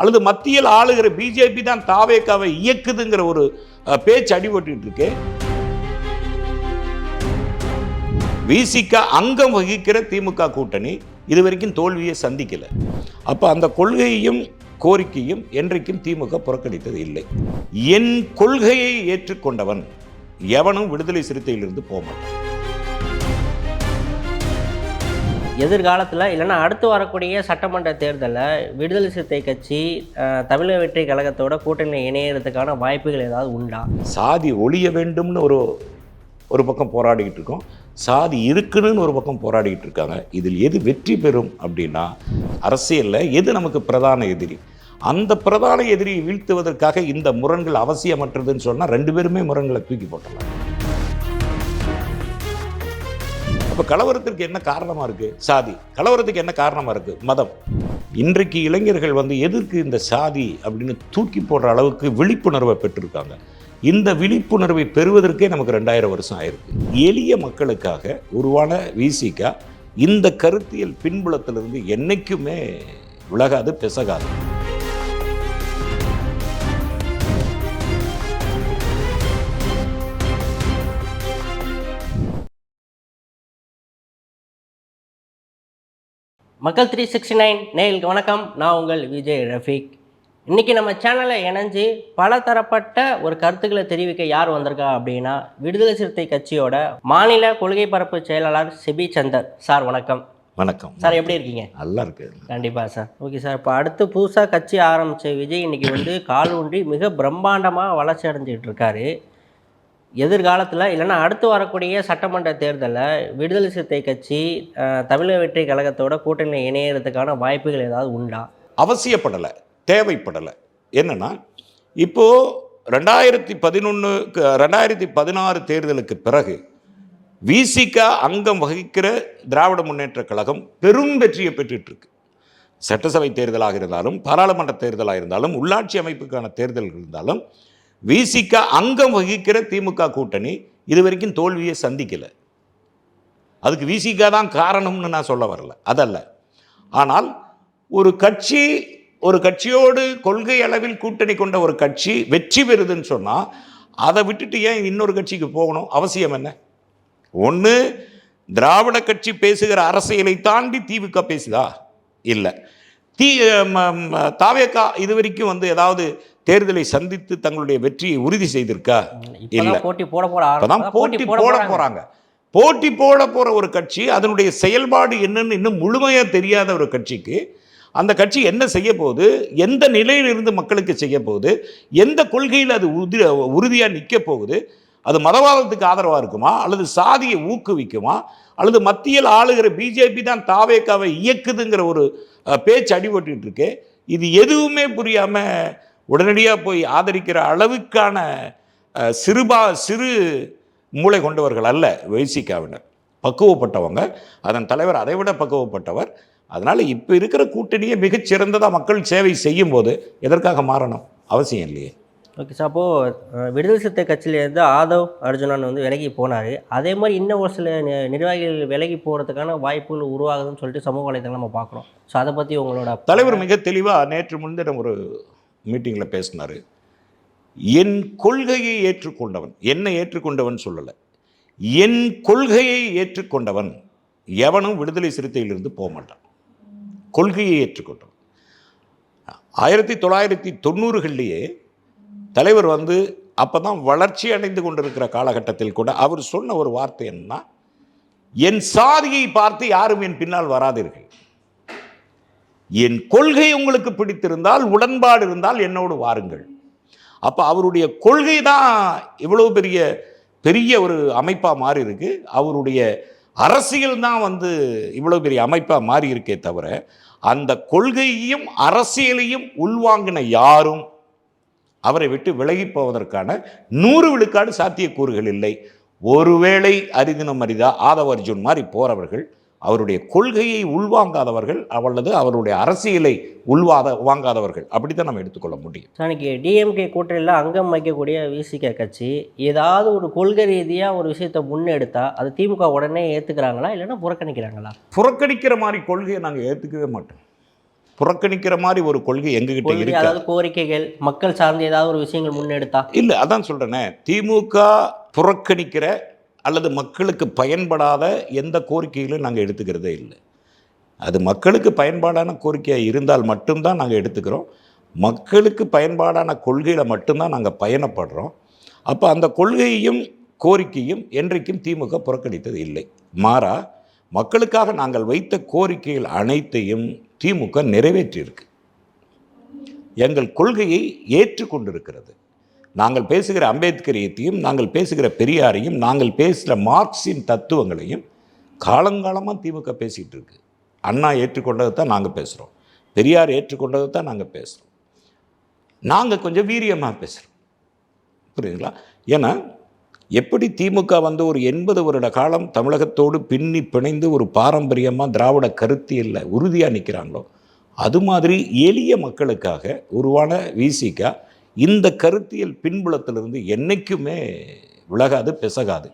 அல்லது மத்தியில் ஆளுகிற பிஜேபி தான் தாவேக்காவை இயக்குதுங்கிற ஒரு பேச்சு அடிபட்டு இருக்கு. விசிக அங்கம் வகிக்கிற திமுக கூட்டணி இது வரைக்கும் தோல்வியை சந்திக்கல. அப்ப அந்த கொள்கையையும் கோரிக்கையும் என்றைக்கும் திமுக புறக்கணித்தது இல்லை. என் கொள்கையை ஏற்றுக்கொண்டவன் எவனும் விடுதலை சிறுத்தையிலிருந்து போக மாட்டான். எதிர்காலத்தில் இல்லைன்னா அடுத்து வரக்கூடிய சட்டமன்ற தேர்தலில் விடுதலை சிறுத்தை கட்சி தமிழக வெற்றி கழகத்தோட கூட்டணியில் இணையறதுக்கான வாய்ப்புகள் ஏதாவது உண்டா? சாதி ஒழிய வேண்டும்னு ஒரு ஒரு பக்கம் போராடிக்கிட்டு இருக்கோம். சாதி இருக்குன்னு ஒரு பக்கம் போராடிக்கிட்டு இருக்காங்க. இதில் எது வெற்றி பெறும் அப்படின்னா அரசியலில் எது நமக்கு பிரதான எதிரி? அந்த பிரதான எதிரியை வீழ்த்துவதற்காக இந்த முரண்கள் அவசியமற்றதுன்னு சொன்னால் ரெண்டு பேருமே முரண்களை தூக்கி போட்டலாம் அப்போ கலவரத்திற்கு என்ன காரணமாக இருக்குது சாதி. கலவரத்துக்கு என்ன காரணமாக இருக்குது மதம். இன்றைக்கு இளைஞர்கள் வந்து எதற்கு இந்த சாதி அப்படின்னு தூக்கி போடுற அளவுக்கு விழிப்புணர்வை பெற்றிருக்காங்க. இந்த விழிப்புணர்வை பெறுவதற்கே நமக்கு ரெண்டாயிரம் வருஷம் ஆயிருக்கு. எளிய மக்களுக்காக உருவான விசிகா இந்த கருத்தியல் பின்புலத்திலிருந்து என்றைக்குமே விலகாது பிசகாது. மக்கள் த்ரீ சிக்ஸ்டி நைன் நேயலுக்கு வணக்கம். நான் உங்கள் விஜய் ரஃபீக். இன்றைக்கி நம்ம சேனலில் இணைஞ்சு பல தரப்பட்ட ஒரு கருத்துக்களை தெரிவிக்க யார் வந்திருக்கா அப்படின்னா விடுதலை சிறுத்தை கட்சியோட மாநில கொள்கை பரப்பு செயலாளர் சிபி சந்தர். சார் வணக்கம். வணக்கம். சார் எப்படி இருக்கீங்க? நல்லா இருக்கு கண்டிப்பாக சார். Okay sir. இப்போ அடுத்து புதுசாக கட்சி ஆரம்பித்த விஜய் இன்னைக்கு வந்து கால் ஊன்றி மிக பிரம்மாண்டமாக வளர்ச்சி அடைஞ்சிட்டு இருக்காரு. எதிர்காலத்தில் இல்லைன்னா அடுத்து வரக்கூடிய சட்டமன்ற தேர்தலில் விடுதலை சிறுத்தை கட்சி தமிழக வெற்றி கழகத்தோட கூட்டணியில் இணையறதுக்கான வாய்ப்புகள் ஏதாவது உண்டா? அவசியப்படலை தேவைப்படலை. என்னென்னா இப்போது ரெண்டாயிரத்தி பதினொன்று ரெண்டாயிரத்தி பதினாறு தேர்தலுக்கு பிறகு விசிக அங்கம் வகிக்கிற திராவிட முன்னேற்ற கழகம் பெரும் வெற்றியை பெற்றுட்ருக்கு. சட்டசபை தேர்தலாக இருந்தாலும் பாராளுமன்ற தேர்தலாக இருந்தாலும் உள்ளாட்சி அமைப்புக்கான தேர்தல்கள் இருந்தாலும் விசிக அங்கம் வகிக்கிற திமுக கூட்டணி இது வரைக்கும் தோல்வியை சந்திக்கலை. அதுக்கு விசிக தான் காரணம்னு நான் சொல்ல வரல. அதல்ல. ஆனால் ஒரு கட்சி ஒரு கட்சியோடு கொள்கை அளவில் கூட்டணி கொண்ட ஒரு கட்சி வெற்றி பெறுதுன்னு சொன்னால் அதை விட்டுட்டு ஏன் இன்னொரு கட்சிக்கு போகணும்? அவசியம் என்ன? ஒன்று திராவிட கட்சி பேசுகிற அரசியலை தாண்டி திமுக பேசுதா? இல்லை. தி தாவேக்கா இது வரைக்கும் வந்து ஏதாவது தேர்தலை சந்தித்து தங்களுடைய வெற்றியை உறுதி செய்திருக்கா? இல்ல. போட்டி போட ஆரம்பிச்சா போட்டி போட போறாங்க. போட்டி போட போற ஒரு கட்சி அதனுடைய செயல்பாடு என்னன்னு இன்னும் முழுமையா தெரியாத ஒரு கட்சிக்கு அந்த கட்சி என்ன செய்ய போகுது? எந்த நிலையிலிருந்து மக்களுக்கு செய்ய போகுது? எந்த கொள்கையில் அது உறுதி உறுதியாக நிற்க போகுது? அது மதவாதத்துக்கு ஆதரவாக இருக்குமா? அல்லது சாதியை ஊக்குவிக்குமா? அல்லது மத்தியில் ஆளுகிற பிஜேபி தான் தாவேக்காவை இயக்குதுங்கிற ஒரு பேச்சு அடிபட்டுட்டு இருக்கு. இது எதுவுமே புரியாமல் உடனடியாக போய் ஆதரிக்கிற அளவுக்கான சிறுபா சிறு மூளை கொண்டவர்கள் அல்ல வைசிகாவினர் பக்குவப்பட்டவங்க. அதன் தலைவர் அதை விட பக்குவப்பட்டவர். அதனால் இப்போ இருக்கிற கூட்டணியை மிகச்சிறந்ததாக மக்கள் சேவை செய்யும் போது எதற்காக மாறணும் அவசியம் இல்லையே. ஓகே சார் அப்போது விடுதலை சிறுத்தை கட்சியிலேருந்து ஆதவ் அர்ஜுனன் வந்து விலகி போனார். அதே மாதிரி இன்னும் ஒரு சில நிர்வாகிகள் விலகி போகிறதுக்கான வாய்ப்புகள் உருவாகுதுன்னு சொல்லிட்டு சமூக வலைத்தளம் நம்ம பார்க்குறோம். ஸோ அதை பற்றி உங்களோட தலைவர் மிக தெளிவாக நேற்று முன்தினம் ஒரு மீட்டிங்கில் பேசினார். என் கொள்கையை ஏற்றுக்கொண்டவன் என்னை ஏற்றுக்கொண்டவன் சொல்லலை. என் கொள்கையை ஏற்றுக்கொண்டவன் எவனும் விடுதலை சிறுத்தையிலிருந்து போக மாட்டான். கொள்கையை ஏற்றுக்கொண்டவன். ஆயிரத்தி தொள்ளாயிரத்தி தொண்ணூறுகள்லேயே தலைவர் வந்து அப்போ தான் வளர்ச்சி அடைந்து கொண்டிருக்கிற காலகட்டத்தில் கூட அவர் சொன்ன ஒரு வார்த்தை என்னன்னா என் சாதியை பார்த்து யாரும் என் பின்னால் வராதீர்கள். என் கொள்கை உங்களுக்கு பிடித்திருந்தால் உடன்பாடு இருந்தால் என்னோடு வாருங்கள். அப்போ அவருடைய கொள்கை தான் இவ்வளோ பெரிய பெரிய ஒரு அமைப்பாக மாறி இருக்கு அவருடைய அரசியல் தான் வந்து இவ்வளோ பெரிய அமைப்பாக மாறி இருக்கே தவிர அந்த கொள்கையையும் அரசியலையும் உள்வாங்கின யாரும் அவரை விட்டு விலகி போவதற்கான நூறு விழுக்காடு சாத்தியக்கூறுகள் இல்லை. ஒருவேளை அரிதினம் அரிதா ஆதவ அர்ஜுன் மாதிரி போறவர்கள் அவருடைய கொள்கையை உள்வாங்காதவர்கள் அல்லது அவருடைய அரசியலை உள்வாத வாங்காதவர்கள். அப்படித்தான் நம்ம எடுத்துக்கொள்ள முடியும். சார் இன்னைக்கு டிஎம்கே கூட்டணியில் அங்கம் வைக்கக்கூடிய விசிக கட்சி ஏதாவது ஒரு கொள்கை ரீதியாக ஒரு விஷயத்தை முன்னெடுத்தா அது திமுக உடனே ஏற்றுக்கிறாங்களா இல்லைன்னா புறக்கணிக்கிறாங்களா? புறக்கணிக்கிற மாதிரி கொள்கையை நாங்கள் ஏற்றுக்கவே மாட்டோம். புறக்கணிக்கிற மாதிரி ஒரு கொள்கை எங்ககிட்ட கொள்கை, இருக்காது அதாவது கோரிக்கைகள் மக்கள் சார்ந்து ஏதாவது ஒரு விஷயங்கள் முன்னெடுத்தா? இல்லை அதான் சொல்கிறேனே திமுக புறக்கணிக்கிற அல்லது மக்களுக்கு பயன்படாத எந்த கோரிக்கைகளும் நாங்கள் எடுத்துக்கிறதே இல்லை. அது மக்களுக்கு பயன்பாடான கோரிக்கையாக இருந்தால் மட்டும்தான் நாங்கள் எடுத்துக்கிறோம். மக்களுக்கு பயன்பாடான கொள்கையில் மட்டும்தான் நாங்கள் பயணப்படுறோம். அப்போ அந்த கொள்கையையும் கோரிக்கையும் என்றைக்கும் திமுக புறக்கணித்தது இல்லை. மாறா மக்களுக்காக நாங்கள் வைத்த கோரிக்கைகள் அனைத்தையும் திமுக நிறைவேற்றியிருக்கு. எங்கள் கொள்கையை ஏற்றுக்கொண்டிருக்கிறது. நாங்கள் பேசுகிற அம்பேத்கரியத்தையும் நாங்கள் பேசுகிற பெரியாரையும் நாங்கள் பேசுகிற மார்க்சின் தத்துவங்களையும் காலங்காலமாக திமுக பேசிகிட்டு இருக்கு. அண்ணா ஏற்றுக்கொண்டதை தான் நாங்கள் பேசுகிறோம் பெரியார் ஏற்றுக்கொண்டதை தான் நாங்கள் பேசுகிறோம் நாங்கள் கொஞ்சம் வீரியமாக பேசுகிறோம் புரியுதுங்களா? ஏன்னா எப்படி திமுக வந்து ஒரு எண்பது வருட காலம் தமிழகத்தோடு பின்னி பிணைந்து ஒரு பாரம்பரியமாக திராவிட கருத்தியல்ல உறுதியாக நிற்கிறாங்களோ அது மாதிரி எளிய மக்களுக்காக உருவான விசிகா இந்த கருத்தியல் பின்புலத்திலிருந்து என்றைக்குமே விலகாது பிசகாது.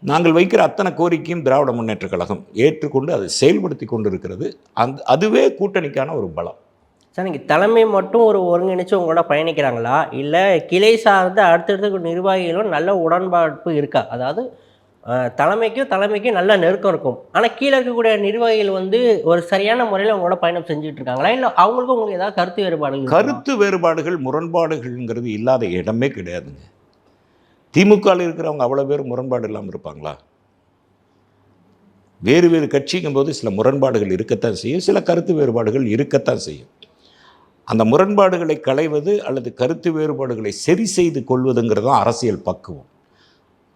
நாங்கள் வைக்கிற அத்தனை கோரிக்கையும் திராவிட முன்னேற்றக் கழகம் ஏற்றுக்கொண்டு அதை செயல்படுத்தி கொண்டு இருக்கிறது அந்த அதுவே கூட்டணிக்கான ஒரு பலம். சார் நீங்கள் தலைமை மட்டும் ஒரு ஒருங்கிணைச்சு உங்களோட பயணிக்கிறாங்களா? இல்லை கிளை சார்ந்த அடுத்தடுத்த நிர்வாகிகளும் நல்ல உடன்பாடு இருக்கா? அதாவது தலைமைக்கும் தலைமைக்கும் நல்ல நெருக்கம் இருக்கும். ஆனால் கீழே இருக்கக்கூடிய நிர்வாகிகள் வந்து ஒரு சரியான முறையில் அவங்களோட பயணம் செஞ்சுட்டு இருக்காங்களா இல்லை அவங்களுக்கும் உங்களுக்கு ஏதாவது கருத்து வேறுபாடுகள் கருத்து வேறுபாடுகள் முரண்பாடுகள்ங்கிறது இல்லாத இடமே கிடையாதுங்க. திமுகவில் இருக்கிறவங்க அவ்வளோ பேர் முரண்பாடு இல்லாமல் இருப்பாங்களா? வேறு வேறு கட்சிங்கும் போது சில முரண்பாடுகள் இருக்கத்தான் செய்யும். சில கருத்து வேறுபாடுகள் இருக்கத்தான் செய்யும். அந்த முரண்பாடுகளை களைவது அல்லது கருத்து வேறுபாடுகளை சரி செய்து கொள்வதுங்கிறது தான் அரசியல் பக்குவம்.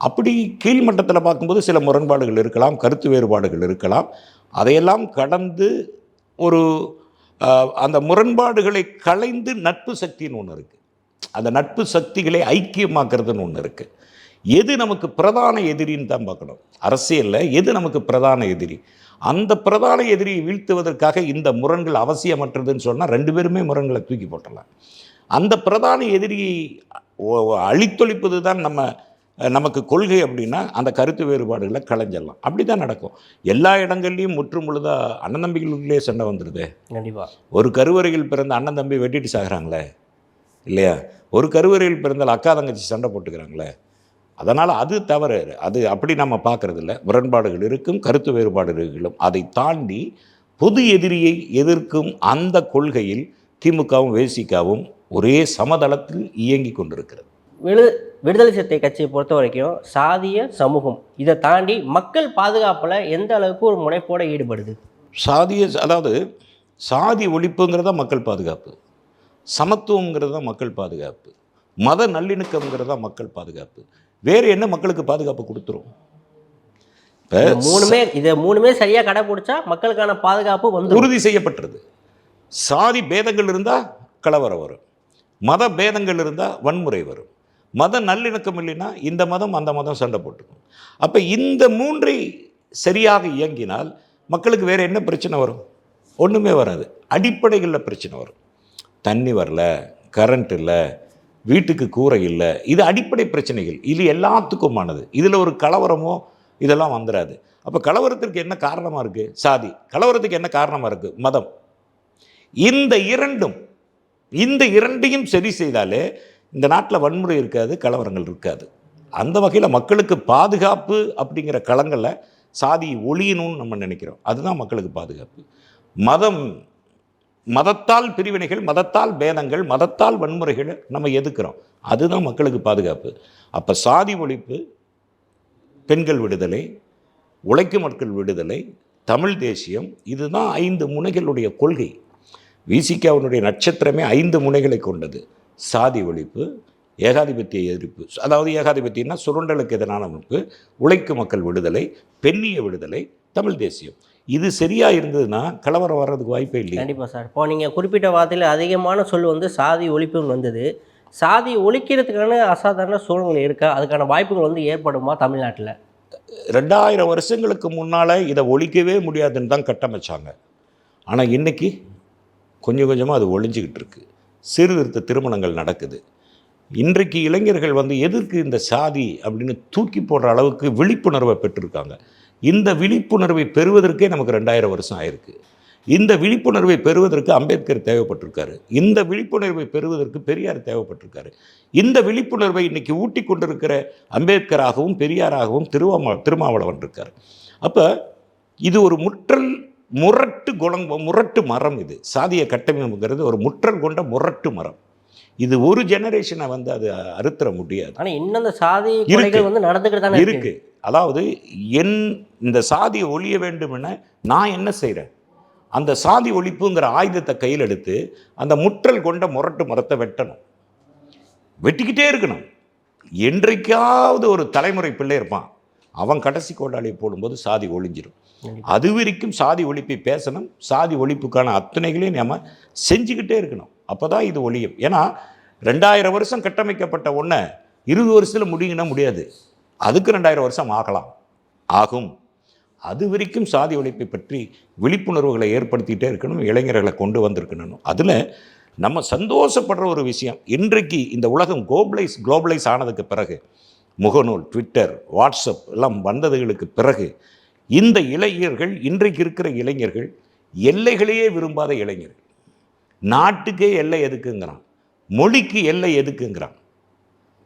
அப்படி கீழ்மட்டத்தில் பார்க்கும்போது சில முரண்பாடுகள் இருக்கலாம் கருத்து வேறுபாடுகள் இருக்கலாம். அதையெல்லாம் கடந்து ஒரு அந்த முரண்பாடுகளை களைந்து நட்பு சக்தின்னு ஒன்று இருக்குது அந்த நட்பு சக்திகளை ஐக்கியமாக்குறதுன்னு ஒன்று இருக்குது எது நமக்கு பிரதான எதிரின்னு தான் பார்க்கணும். அரசியலில் எது நமக்கு பிரதான எதிரி? அந்த பிரதான எதிரியை வீழ்த்துவதற்காக இந்த முரண்கள் அவசியமற்றதுன்னு சொன்னால் ரெண்டு பேருமே முரண்களை தூக்கி போட்டலாம் அந்த பிரதான எதிரியை அழித்தொழிப்பது தான் நம்ம நமக்கு கொள்கை அப்படின்னா அந்த கருத்து வேறுபாடுகளை களைஞ்சிடலாம். அப்படி தான் நடக்கும். எல்லா இடங்கள்லையும் முற்றும் முழுதாக அண்ணன் தம்பிகளுக்குள்ளே சண்டை வந்துடுதே. கண்டிப்பா. ஒரு கருவறையில் பிறந்த அண்ணன் தம்பி வெட்டிட்டு சாகுறாங்களே? இல்லையா? ஒரு கருவறையில் பிறந்தால் அக்கா தங்கச்சி சண்டை போட்டுக்கிறாங்களே? அதனால் அது தவறு. அது அப்படி நம்ம பார்க்கறது இல்ல முரண்பாடுகள் இருக்கும் கருத்து வேறுபாடுகளும் அதை தாண்டி பொது எதிரியை எதிர்க்கும் அந்த கொள்கையில் திமுகவும் வேசிக்காவும் ஒரே சமதளத்தில் இயங்கி கொண்டிருக்கிறது. விடு விடுதலை சிறுத்தை கட்சியை பொறுத்த வரைக்கும் சாதிய சமூகம். இதை தாண்டி மக்கள் பாதுகாப்பில் எந்த அளவுக்கு ஒரு முனைப்போட ஈடுபடுது? சாதிய அதாவது சாதி ஒழிப்புங்கிறத மக்கள் பாதுகாப்பு. சமத்துவங்கிறது தான் மக்கள் பாதுகாப்பு. மத நல்லிணக்கம்ங்கிறது தான் மக்கள் பாதுகாப்பு. வேறு என்ன மக்களுக்கு பாதுகாப்பு கொடுத்துரும்? இப்போ மூணுமே இதை மூணுமே சரியா கடைபிடிச்சா மக்களுக்கான பாதுகாப்பு வந்து உறுதி செய்யப்பட்டது. சாதி பேதங்கள் இருந்தால் கலவரம் வரும். மத பேதங்கள் இருந்தால் வன்முறை வரும். மத நல்லிணக்கம் இல்லைன்னா இந்த மதம் அந்த மதம் சண்டை போட்டுக்கும். அப்போ இந்த மூன்றை சரியாக இயங்கினால் மக்களுக்கு வேறு என்ன பிரச்சனை வரும்? ஒன்றுமே வராது. அடிப்படைகளில் பிரச்சனை வரும். தண்ணி வரல கரண்ட் இல்லை வீட்டுக்கு கூரை இல்லை இது அடிப்படை பிரச்சனைகள். இது எல்லாத்துக்குமானது. இதில் ஒரு கலவரமோ இதெல்லாம் வந்துடாது அப்போ கலவரத்திற்கு என்ன காரணமாக இருக்குது சாதி. கலவரத்துக்கு என்ன காரணமாக இருக்குது மதம். இந்த இரண்டும் இந்த இரண்டையும் சரி செய்தாலே இந்த நாட்டில் வன்முறை இருக்காது கலவரங்கள் இருக்காது. அந்த வகையில் மக்களுக்கு பாதுகாப்பு அப்படிங்கிற களங்களில் சாதி ஒழியணும்னு நம்ம நினைக்கிறோம். அதுதான் மக்களுக்கு பாதுகாப்பு. மதம் மதத்தால் பிரிவினைகள் மதத்தால் பேதங்கள் மதத்தால் வன்முறைகள் நம்ம எதுக்கிறோம் அதுதான் மக்களுக்கு பாதுகாப்பு. அப்போ சாதி ஒழிப்பு பெண்கள் விடுதலை உழைக்கும் மக்கள் விடுதலை தமிழ் தேசியம் இதுதான் ஐந்து முனைகளுடைய கொள்கை. விசிகாவினுடைய நட்சத்திரமே ஐந்து முனைகளை கொண்டது. சாதி ஒழிப்பு ஏகாதிபத்திய எதிர்ப்பு அதாவது ஏகாதிபத்தியம்னா சுரண்டலுக்கு எதிரான அமைப்பு உழைக்கும் மக்கள் விடுதலை பெண்ணிய விடுதலை தமிழ் தேசியம். இது சரியா இருந்ததுன்னா கலவரம் வர்றதுக்கு வாய்ப்பே இல்லையா. கண்டிப்பா சார். இப்போ நீங்க குறிப்பிட்ட வார்த்தையில் அதிகமான சொல் வந்து சாதி ஒழிப்புன்னு வந்தது. சாதி ஒழிக்கிறதுக்கான அசாதாரண சூழ்நிலை இருக்கா? அதுக்கான வாய்ப்புகள் வந்து ஏற்படுமா தமிழ்நாட்டில்? ரெண்டாயிரம் வருஷங்களுக்கு முன்னால் இதை ஒழிக்கவே முடியாதுன்னு தான் கட்டமைச்சாங்க. ஆனால் இன்னைக்கு கொஞ்சம் கொஞ்சமாக அது ஒழிஞ்சிக்கிட்டு இருக்கு. சீர்திருத்த திருமணங்கள் நடக்குது. இன்றைக்கு இளைஞர்கள் வந்து எதற்கு இந்த சாதி அப்படின்னு தூக்கி போடுற அளவுக்கு விழிப்புணர்வை பெற்றிருக்காங்க. இந்த விழிப்புணர்வை பெறுவதற்கே நமக்கு ரெண்டாயிரம் வருஷம் ஆயிருக்கு. இந்த விழிப்புணர்வை பெறுவதற்கு அம்பேத்கர் தேவைப்பட்டிருக்காரு. இந்த விழிப்புணர்வை பெறுவதற்கு பெரியார் தேவைப்பட்டிருக்காரு. இந்த விழிப்புணர்வை இன்னைக்கு ஊட்டி கொண்டிருக்கிற அம்பேத்கராகவும் பெரியாராகவும் திருவாமா திருமாவளவன் இருக்கார். அப்போ இது ஒரு முற்றல் முரட்டு குணம் முரட்டு மரம் இது. சாதிய கட்டமைப்புங்கிறது ஒரு முற்றல் கொண்ட முரட்டு மரம். இது ஒரு ஜெனரேஷனை வந்து அது அறுத்துற முடியாது. ஆனா இன்னும் சாதி கொலைகள் வந்து நடந்துக்கிட்டு இருக்கு. இருக்கு. அதாவது என் இந்த சாதி ஒழிய வேண்டும் என நான் என்ன செய்கிறேன் அந்த சாதி ஒழிப்புங்கிற ஆயுதத்தை கையில் எடுத்து அந்த முற்றல் கொண்ட முரட்டு மரத்தை வெட்டணும். வெட்டிக்கிட்டே இருக்கணும். என்றைக்காவது ஒரு தலைமுறை பிள்ளை இருப்பான். அவன் கடைசி கோடாலியை போடும்போது சாதி ஒழிஞ்சிரும். அது வரைக்கும் சாதி ஒழிப்பை பேசணும் சாதி ஒழிப்புக்கான அத்தனைகளையும் நம்ம செஞ்சுக்கிட்டே இருக்கணும். அப்போ தான் இது ஒழியும். ஏன்னா ரெண்டாயிரம் வருஷம் கட்டமைக்கப்பட்ட ஒன்றை இருபது வருஷத்தில் முடியுங்கன்னா முடியாது. அதுக்கு ரெண்டாயிரம் வருஷம் ஆகலாம். ஆகும். அது வரைக்கும் சாதி ஒழிப்பை பற்றி விழிப்புணர்வுகளை ஏற்படுத்திக்கிட்டே இருக்கணும் இளைஞர்களை கொண்டு வந்திருக்கணும். அதில் நம்ம சந்தோஷப்படுற ஒரு விஷயம் இன்றைக்கு இந்த உலகம் குளோபலைஸ் குளோபலைஸ் ஆனதுக்கு பிறகு முகநூல் ட்விட்டர் வாட்ஸ்அப் எல்லாம் வந்ததுகளுக்கு பிறகு இந்த இளைஞர்கள் இன்றைக்கு இருக்கிற இளைஞர்கள் எல்லைகளையே விரும்பாத இளைஞர்கள். நாட்டுக்கே எல்லை எதுக்குங்கிறான். மொழிக்கு எல்லை எதுக்குங்கிறான்.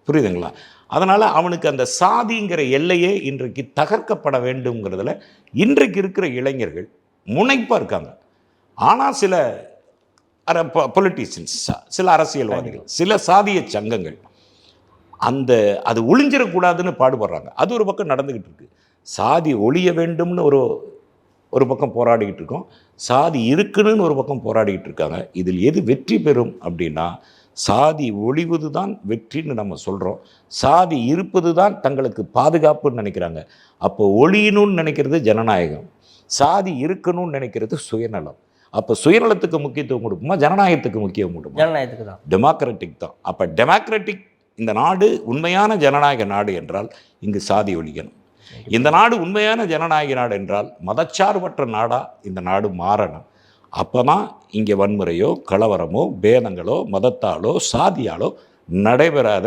புரியுதுங்களா? அதனால் அவனுக்கு அந்த சாதிங்கிற எல்லையே இன்றைக்கு தகர்க்கப்பட வேண்டுங்கிறதுல இன்றைக்கு இருக்கிற இளைஞர்கள் முனைப்பாக இருக்காங்க. ஆனால் சில பொலிட்டீஷியன்ஸ் சில அரசியல்வாதிகள் சில சாதிய சங்கங்கள் அந்த அது ஒளிஞ்சிடக்கூடாதுன்னு பாடுபடுறாங்க. அது ஒரு பக்கம் நடந்துக்கிட்டு இருக்கு சாதி ஒழிய வேண்டும்னு ஒரு ஒரு பக்கம் போராடிக்கிட்டு இருக்கோம் சாதி இருக்குன்னு ஒரு பக்கம் போராடிக்கிட்டு இருக்காங்க இதில் எது வெற்றி பெறும் அப்படின்னா சாதி ஒழிவது தான் வெற்றின்னு நம்ம சொல்கிறோம் சாதி இருப்பது தான் தங்களுக்கு பாதுகாப்புன்னு நினைக்கிறாங்க. அப்போ ஒழியணும்னு நினைக்கிறது ஜனநாயகம். சாதி இருக்கணும்னு நினைக்கிறது சுயநலம். அப்போ சுயநலத்துக்கு முக்கியத்துவம் கொடுக்குமா? ஜனநாயகத்துக்கு முக்கியம் கொடுக்குமா? ஜனநாயகத்துக்கு தான். டெமோக்ராட்டிக் தான். அப்போ டெமோக்ராட்டிக் இந்த நாடு உண்மையான ஜனநாயக நாடு என்றால் இங்கு சாதி ஒழிக்கணும். இந்த நாடு உண்மையான ஜனநாயக நாடு என்றால் மதச்சார்பற்ற நாடாக இந்த நாடு மாறணும். அப்போ தான் இங்கே வன்முறையோ கலவரமோ பேதங்களோ மதத்தாலோ சாதியாலோ நடைபெறாத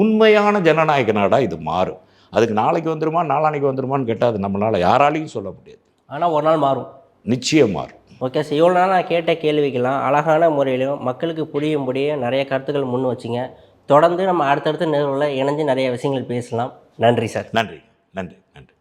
உண்மையான ஜனநாயக நாடாக இது மாறும். அதுக்கு நாளைக்கு வந்துருமா நாளானைக்கு வந்துருமான்னு கேட்டால் அது நம்மளால் யாராலையும் சொல்ல முடியாது. ஆனா ஒரு நாள் மாறும். நிச்சயம் மாறும். ஓகே சார் இவ்வளோ நாள் நான் கேட்ட கேள்விக்கெல்லாம் அழகான முறையிலும் மக்களுக்கு புரியும்படியே நிறைய கருத்துக்கள் முன் வச்சிங்க. தொடர்ந்து நம்ம அடுத்தடுத்த நிகழ்வில் இணைஞ்சு நிறைய விஷயங்கள் பேசலாம். நன்றி சார். நன்றி. நன்றி. நன்றி.